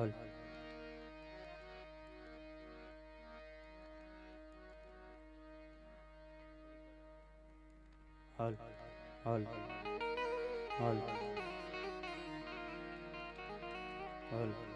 હલ હોલ હોલ હોલ હલ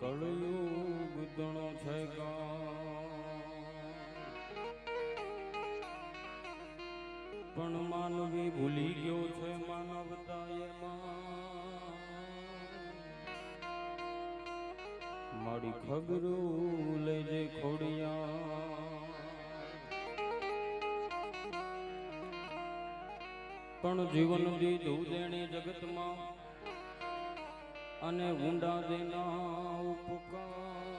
કળયુગ દણો છે પણ માનવી ભૂલી ગયો છે માનવતા એમાં મારી ખબરું લેજે ખોડિયા. પણ જીવન દીધું જેણે જગતમાં અને ઊંડા દેના ઉપકાર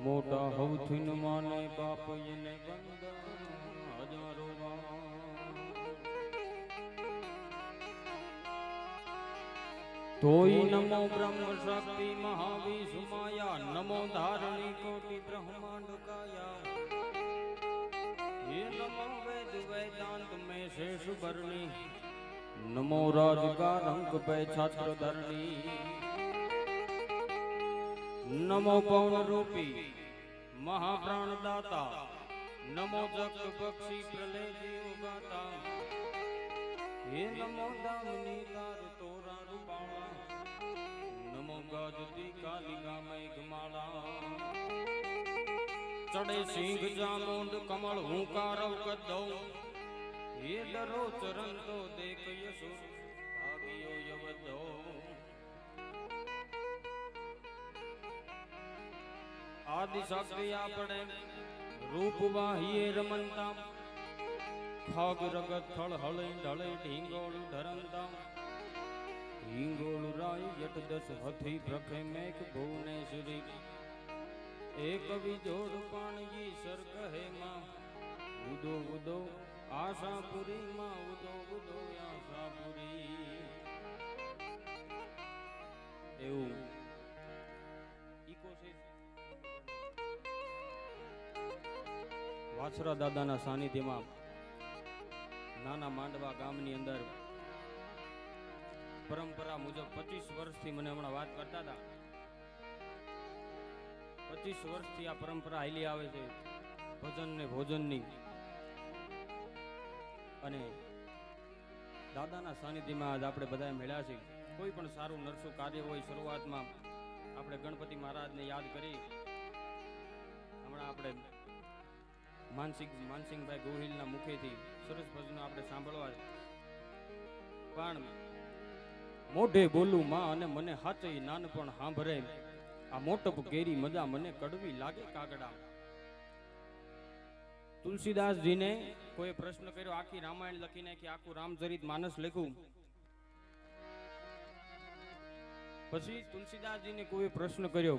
મોટા હવથી ન માને બાપ એને બંધા હજારો વાર તોય નમો બ્રહ્મ શક્તિ મહાવિષ્ણુ માયા નમો ધારણી કોટિ બ્રહ્માંડ કાયા હે નમો વેદ વેદાંત મેં શેષ ભરણી नमो राजगार अंक पे छात्र धरणी। नमो पवन रूपी महाप्राण दाता। नमो जग पक्षी प्रलय जीव हे नमो दामनी दार तोरा रूपाणा नमो गाजती कालिका मय गमाला चढ़े सिंह जामुंड कमल हुंकार कदौ। હે ડરો ચરણ તો દેખ યસુ ભાગ્યો યવદો આદિ શક્તિ આપણે રૂપ વાહીએ રમંતા ખગ રગત થળ હળે ઢળે ઢીંગોળ ધરંતા હિંગોળ રાય જટ દસ હથી પ્રખે મેઘ ભુવનેશ્વરી એક વિજોડ પાણજી સર કહે માં ઉદો ઉદો આશાપુરી માં ઉદો ઉદો આશાપુરી. એવું. વાછરા દાદાના સાનિધ્યમાં નાના માંડવા ગામની અંદર પરંપરા મુજબ પચીસ વર્ષથી મને હમણાં વાત કરતા હતા. પચીસ વર્ષથી આ પરંપરા હાલી આવે છે. ભજન ને ભોજનની. અને દાદાના સાનિધ્યમાં આજ આપણે બધા મળ્યા છે કોઈ પણ સારું નરસું કાર્ય હોય શરૂઆતમાં, આપણે ગણપતિ મહારાજને યાદ કરી, હમણાં આપણે માનસિંહ, માનસિંહભાઈ ગોહિલના મુખેથી સરસ ભજનો આપણે સાંભળવા પણ મોઢે બોલું માં અને મને હાચે નાનપણ સાંભળે. આ મોટપ કેરી મજા મને કડવી લાગે કાગડા. તુલસીદાસજીને કોઈ પ્રશ્ન કર્યો? આખી રામાયણ લખીને કે આખું રામચરિત માનસ લખ્યું? પછી તુલસીદાસજીને કોઈ પ્રશ્ન કર્યો?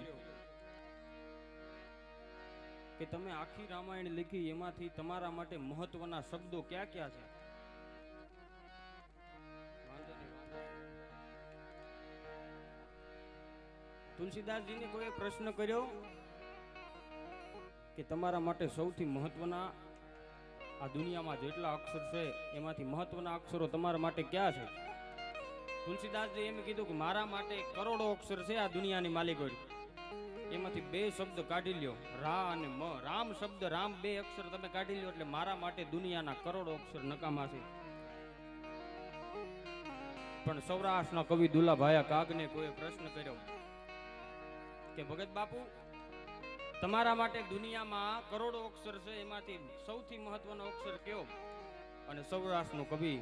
કે તમે આખી રામાયણ લખી એમાંથી તમારા માટે મહત્વના શબ્દો ક્યાં ક્યાં છે. તુલસીદાસજીને કોઈ પ્રશ્ન કર્યો? કે તમારા માટે સૌથી મહત્વના આ દુનિયામાં જેટલા અક્ષર છે, એમાંથી મહત્વના અક્ષરો તમારા માટે ક્યાં છે? તુલસીદાસજી એમ કીધું કે મારા માટે કરોડો અક્ષર છે આ દુનિયાની માલિકોડ એમાંથી બે શબ્દ કાઢી લ્યો. રા અને મ. રામ શબ્દ, રામ બે અક્ષર તમે કાઢી લ્યો એટલે મારા માટે દુનિયાના કરોડો અક્ષર નકામા છે. પણ સૌરાષ્ટ્રના કવિ દુલાભાયા કાગને કોઈ પ્રશ્ન કર્યો કે ભગત બાપુ તમારા માટે દુનિયામાં કરોડો અક્ષર છે, એમાંથી સૌથી મહત્વનો અક્ષર કયો? અને સૌરાષ્ટ્રનો કવિ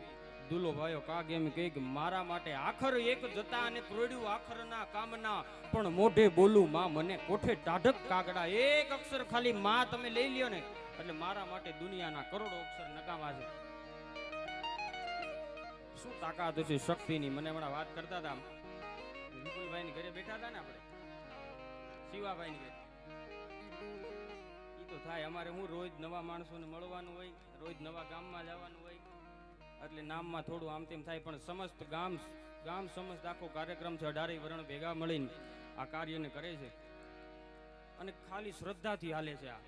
દુલો ભાઈઓ કાગ એમ કહે કે મારા માટે આખર એક જતા અને પ્રોડ્યું આખરના કામના, પણ મોઢે બોલું માં મને કોઠે ટાઢક કાગડા? એક અક્ષર ખાલી માં તમે લઈ લ્યો ને. એટલે મારા માટે દુનિયાના કરોડો અક્ષર નકામા છે. શું તાકાત હશે શક્તિની? મને હમણાં વાત કરતા હતા વિપુલભાઈ ઘરે બેઠા હતા ને આપણે. શિવાભાઈ ઘરે. ઈ તો થાય. અમારે હું રોજ નવા માણસોને મળવાનું હોય, રોજ નવા ગામમાં જવાનું હોય. એટલે નામમાં થોડું આમ તેમ થાય, પણ સમસ્ત ગામ ગામ સમસ્ત આખો કાર્યક્રમ છે. અઢારેય વરણ ભેગા મળીને આ કાર્યને કરે છે. અને ખાલી શ્રદ્ધાથી હાલે છે આ.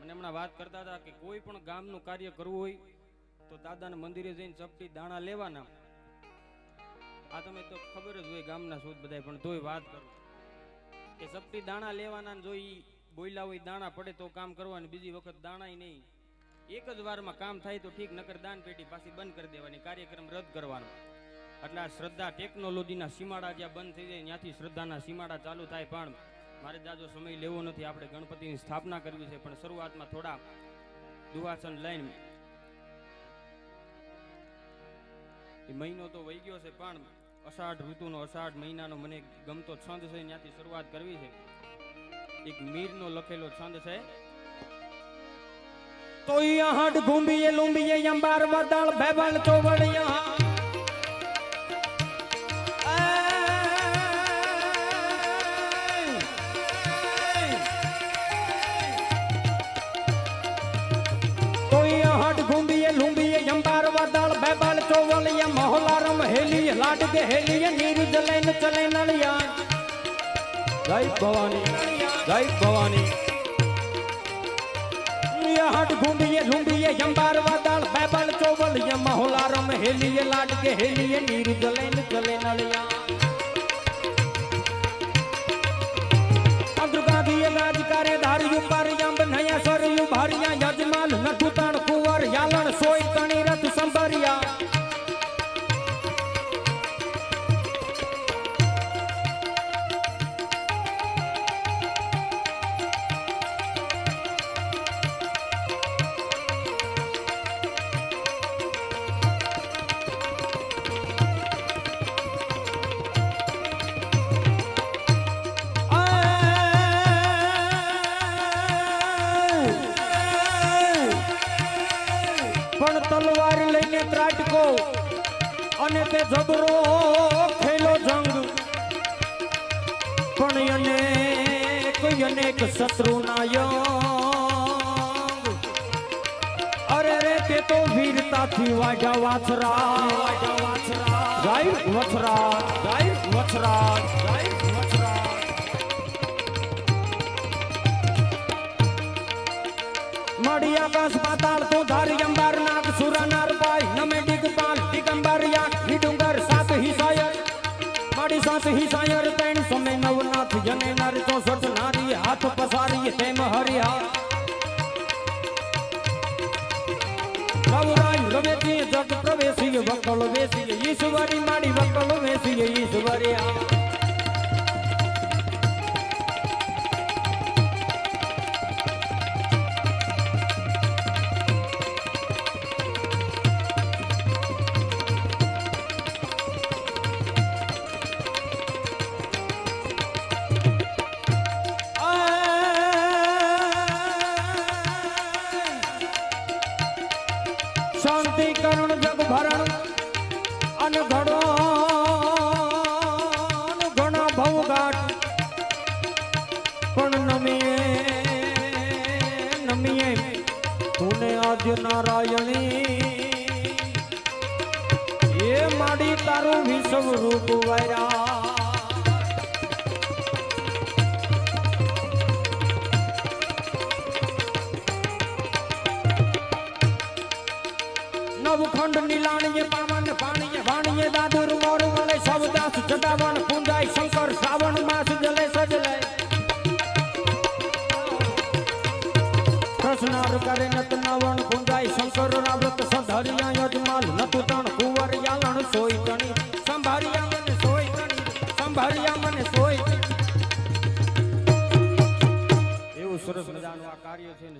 મને હમણાં વાત કરતા હતા કે કોઈ પણ ગામનું કાર્ય કરવું હોય, તો દાદાના મંદિરે જઈને ચપટી દાણા લેવાના. આ તમે તો ખબર જ હોય ગામના શોધ બધાય, પણ તોય વાત કરું. કે ચપટી દાણા લેવાના જો ઈ બોયલા હોય, દાણા પડે તો કામ કરવાનું બીજી વખત દાણાય નહીં. એક જ વારમાં કામ થાય તો ઠીક, નકર દાન પેટી પાછી બંધ કરી દેવાની, કાર્યક્રમ રદ કરવાનો. એટલે આ શ્રદ્ધા ટેકનોલોજીના સીમાડા જ્યાં બંધ થઈ જાય, ત્યાંથી શ્રદ્ધાના સીમાડા ચાલુ થાય. પણ મારે જાજો સમય લેવો નથી, આપણે ગણપતિની સ્થાપના કરવી છે, પણ શરૂઆતમાં થોડા દુહાસન લઈને. મહિનો તો વહી ગયો છે, પણ અષાઢ ઋતુનો, અષાઢ મહિનાનો મને ગમતો છંદ છે ત્યાંથી શરૂઆત કરવી છે. એક મીરનો લખેલો છંદ છે. તો હાડ ઘૂંબીએ, લૂંબીએ, અંબાર વદાળ બેબલ ચોવડિયા. ઘૂંબીએ, લૂંબીએ, અંબાર વદાળ બેબલ ચોવડિયા. લાડ કે હેલી નીર જલેન ચલે નળિયા જય ભવાની જય ભવાની. હાટ ઘૂંડીએ લૂંડીએ અંબાર વાદળ બેબલ ચોવલ ય મહોલા રમ હેલીએ લાડકે હેલીએ નીર જલેન ચલે નળિયા વીરતાથી વાજા વાછરા. વાજા વાછરા જય વછરા જય વછરા. મળી આકાશ પાતાળ તો ધારી અંબાર નાગ સુરા નાર પાય નમે દિગપાલ દિગંબર યા નિડુંગર સાત હિસાયર. મળી સાત હિસાયર તૈણ સમય નવનાથ, જને નર ચોસઠ નારી, હાથ પસારી તેમ હરિયા રવેતી જગ પ્રવેશી વકલ વેસી ઈશ્વરી માડી વકલ વેસી ઈશ્વરિયા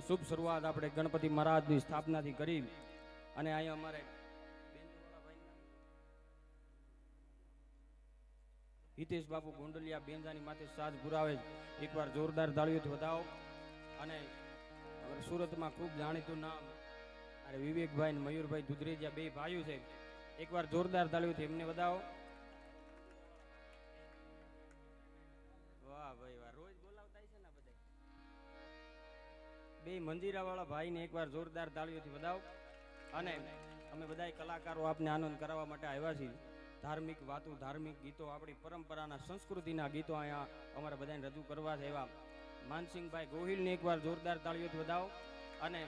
શુભ શરૂઆત આપણે ગણપતિ મહારાજની સ્થાપનાથી કરી. અને અહીંયા અમારે હિતેશ બાબુ ગોંડલિયા બેનજાની માથે સાજ પુરાવે એકવાર જોરદાર તાળીઓથી વધાવો. અને સુરતમાં ખૂબ જાણીતું નામ અરે વિવેકભાઈ ને મયુરભાઈ દુધરેજિયા બે ભાઈઓ છે. એકવાર જોરદાર તાળીઓથી એમને વધાવો. બે મંજીરા વાળા ભાઈને એકવાર જોરદાર તાળીઓથી વધાવો. અને અમે બધા કલાકારો આપને આનંદ કરાવવા માટે આવ્યા છીએ. ધાર્મિક વાતો, ધાર્મિક ગીતો, આપણી પરંપરાના સંસ્કૃતિના ગીતો અહીંયા અમારે બધાને રજૂ કરવા છે એવા. માનસિંહભાઈ ગોહિલને એકવાર જોરદાર તાળીઓથી વધાવો. અને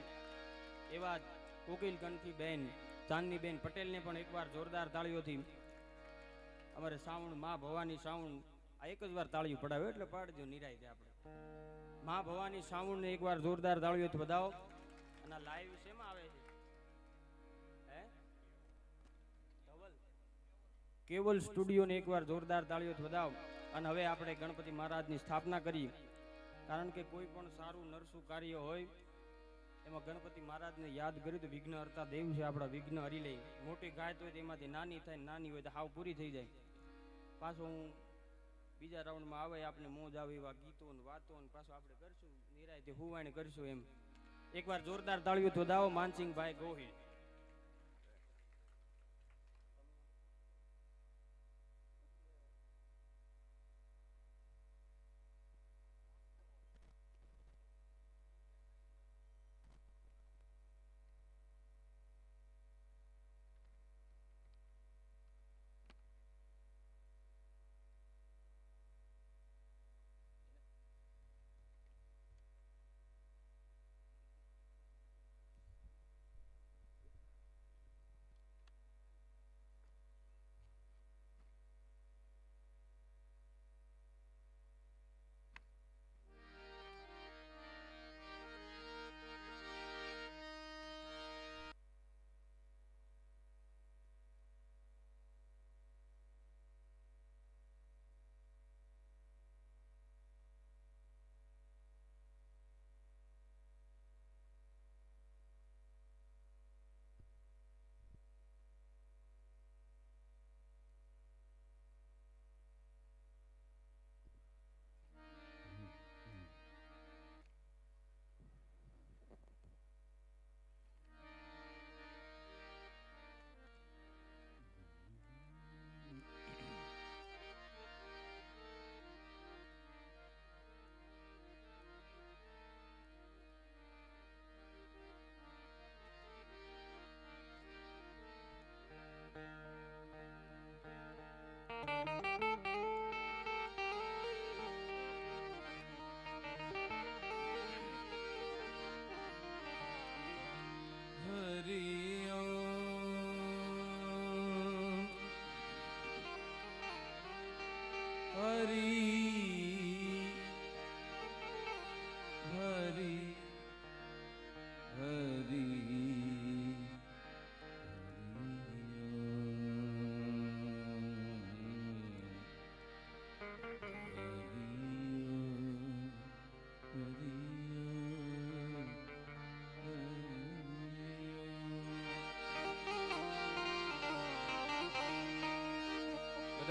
એવા કોકિલ કંઠી બેન ચાંદની બેન પટેલને પણ એકવાર જોરદાર તાળીઓથી અમારે શ્રાવણ મા ભવાની શ્રાવણ, આ એક જ વાર તાળીઓ પડાવ્યો એટલે પાડજો, નિરાય આપણે. મા ભવાની સાવણને એકવાર જોરદાર તાળીઓથી વધાવો. અને લાઈવ શેમાં આવે છે? હે? ધવલ કેવલ સ્ટુડિયોને એકવાર જોરદાર તાળીઓથી વધાવો. અને હવે આપણે ગણપતિ મહારાજની સ્થાપના કરી કારણ કે કોઈ પણ સારું નરસું કાર્ય હોય, એમાં ગણપતિ મહારાજને યાદ કર્યું તો વિઘ્ન હરતા દેવ છે આપણા, વિઘ્ન હરી લઈ મોટી ગાય હોય તેમાંથી નાની થાય નાની હોય તો હાવ પૂરી થઈ જાય. પાછો હું બીજા રાઉન્ડમાં આવે આપણે મોજ આવે એવા ગીતો ને વાતો ને પાછું આપણે કરશું. નિરાયતે હુવાણી કરશું એમ. એકવાર જોરદાર તાળીઓ તો દાવો, માનસિંહભાઈ ગોહિલ.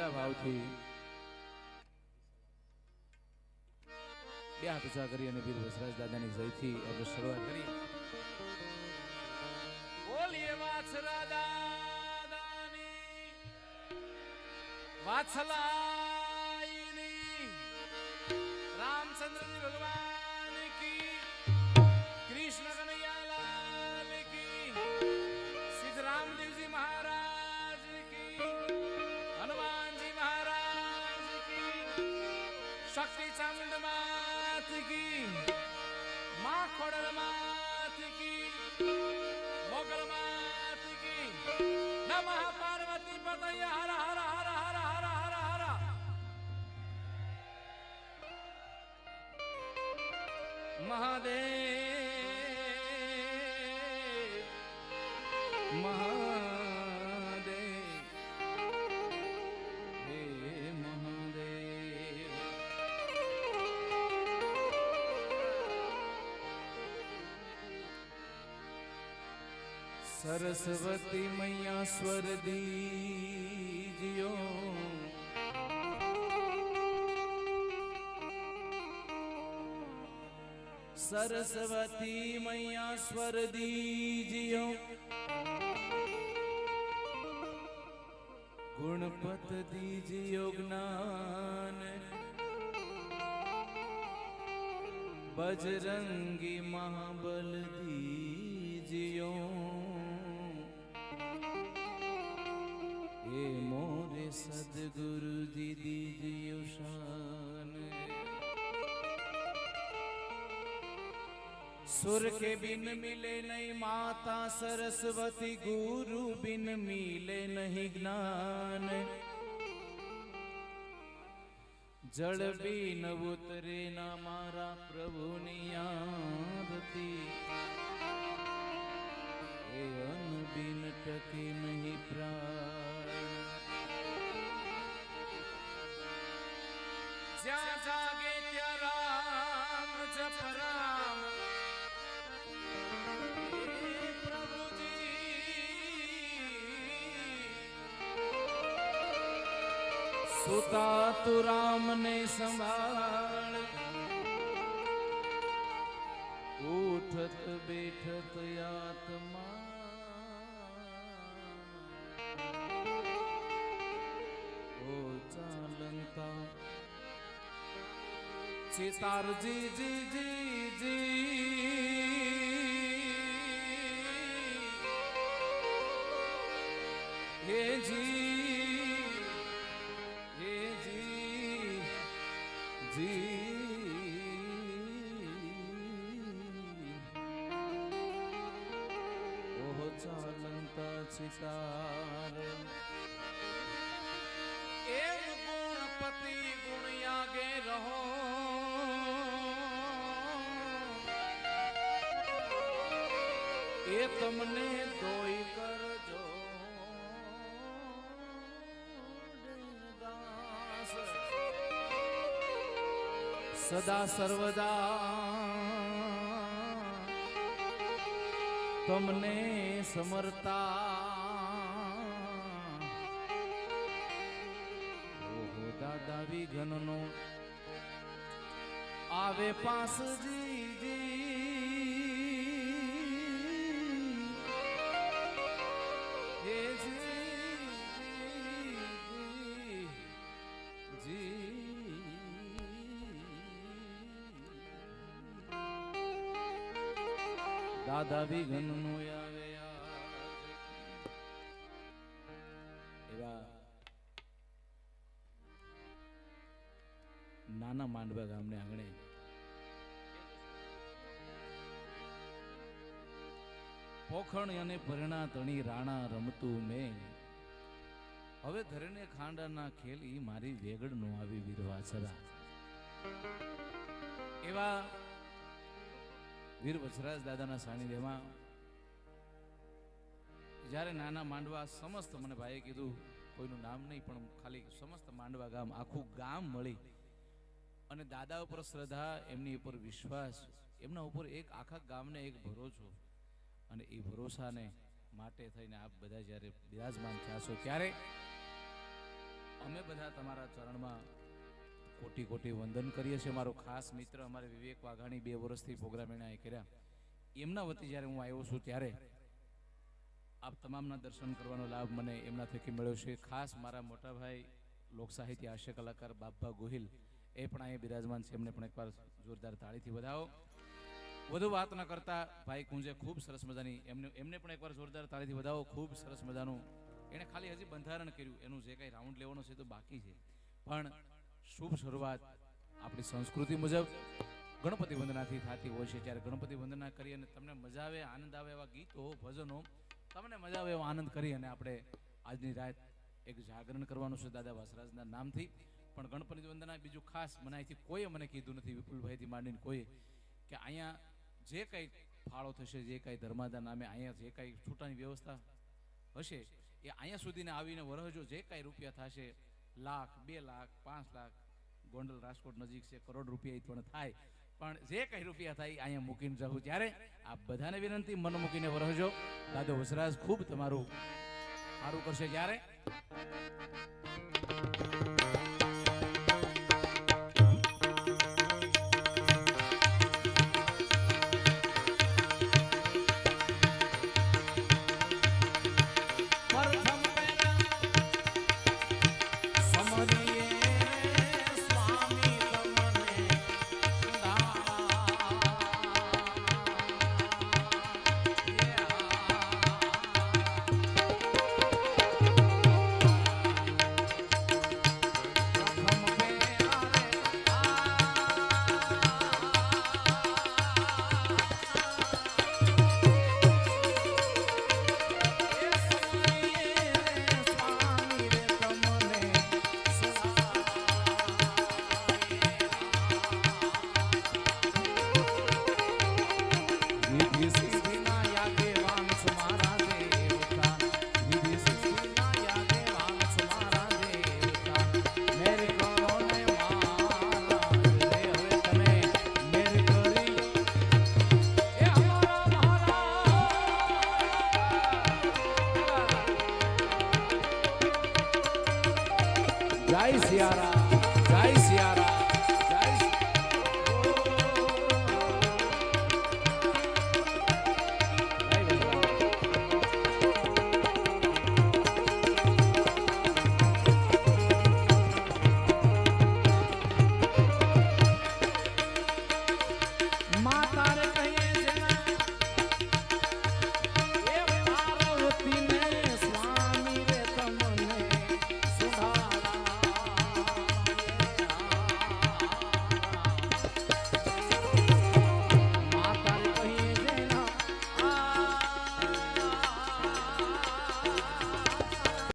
બધા ભાવથી. બે હાથ ઉચા કરી અને વીર વસરાજ દાદાની જયથી આપણે શરૂઆત કરી. બોલીએ વાછરા દાદાની. વાછલાઈની. રામચંદ્રજી ભગવાન સરસ્વતી મૈયા સ્વર દીજ્યો સરસ્વતી મૈયા સ્વર દીજ્યો ગુણપત દીજ્યો જ્ઞાન. બજરંગી મહાબલ દીજ્યો મોરે સદગુરુ દીદી જયુષાન સુર કે બિન મિલે નહીં માતા સરસ્વતી ગુરુ બિન મિલે નહીં જ્ઞાન જળ બિન ઉતરે ના મારા પ્રભુની સુતા તું રામને સંભાળ. ઉઠત બેઠત આત્મા. ઓ ચાલંતા. સિતારજી, જી જી જી. હે જી. જી. ઓહ ચાલંતા સિતાર. એમ ગુણપતિ ગુણયાગે રહો? એ તમને દોઈ સદા સર્વદા તમને સમરતા ઓહો દાદા વિઘનનો આવે પાસ જીજી એ જી દાદા વિઘનનું એવા નાના માંડવા ગામને આંગણે પોખણ અને પરણા તણી રાણા રમતું મેં. હવે ધરણે ખાંડાના ખેલી મારી વેગડ નો આવી વિરવા સદા એવા વીર વસરાજ દાદાના સાનિધ્યમાં જ્યારે નાના માંડવા સમસ્ત મને ભાઈએ કીધું, કોઈનું નામ નહીં, પણ ખાલી સમસ્ત માંડવા ગામ, આખું ગામ મળી. અને દાદા ઉપર શ્રદ્ધા, એમની ઉપર વિશ્વાસ, એમના ઉપર એક આખા ગામને એક ભરોસો. અને એ ભરોસાને માટે થઈને આપ બધા જ્યારે બિરાજમાન થયા છો ત્યારે, અમે બધા તમારા ચરણમાં કોટી કોટી વંદન કરીએ છીએ. મારો ખાસ મિત્ર અમારે વિવેક વાઘાણી બે વર્ષથી પ્રોગ્રામ એણે અહીં કર્યા. એમના વતી જ્યારે હું આવ્યો છું ત્યારે આપ તમામના દર્શન કરવાનો લાભ મને એમના થકી મળ્યો છે. ખાસ મારા મોટા ભાઈ લોક સાહિત્ય હાસ્ય કલાકાર બાપા ગોહિલ એ પણ અહીં બિરાજમાન છે. એમને પણ એકવાર જોરદાર તાળીથી વધાવો. વધુ વાત ન કરતા ભાઈ કુંજે ખૂબ સરસ મજાની એમને એમને પણ એકવાર જોરદાર તાળીથી વધાવો. ખૂબ સરસ મજાનું. એણે ખાલી હજી બંધારણ કર્યું. એનું જે કંઈ રાઉન્ડ લેવાનો છે તો બાકી છે. પણ શુભ શરૂઆત આપણી સંસ્કૃતિ મુજબ ગણપતિ વંદનાથી થતી હોય છે. જ્યારે ગણપતિ વંદના કરી અને તમને મજા આવે, આનંદ આવે એવા ગીતો, ભજનો, તમને મજા આવે એવો આનંદ કરી અને આપણે આજની રાત એક જાગરણ કરવાનું છે દાદા વાસરાજના નામથી. પણ ગણપતિ વંદના બીજું ખાસ મનાયથી કોઈએ મને કીધું નથી, વિપુલભાઈથી માંડીને કોઈએ કે અહીંયા જે કંઈ ફાળો થશે, જે કંઈ ધર્માદા નામે અહીંયા જે કંઈ છૂટાની વ્યવસ્થા હશે, એ અહીંયા સુધીને આવીને વરહજો જે કાંઈ રૂપિયા થશે લાખ, બે લાખ, પાંચ લાખ. ગોંડલ રાજકોટ નજીક છે, કરોડ રૂપિયા પણ થાય. પણ જે કંઈ રૂપિયા થાય, અહીંયા મૂકીને જવું ત્યારે આ બધાને વિનંતી, મન મૂકીને વરહજો દાદો વસરાજ, ખૂબ તમારું સારું કરશે જ્યારે.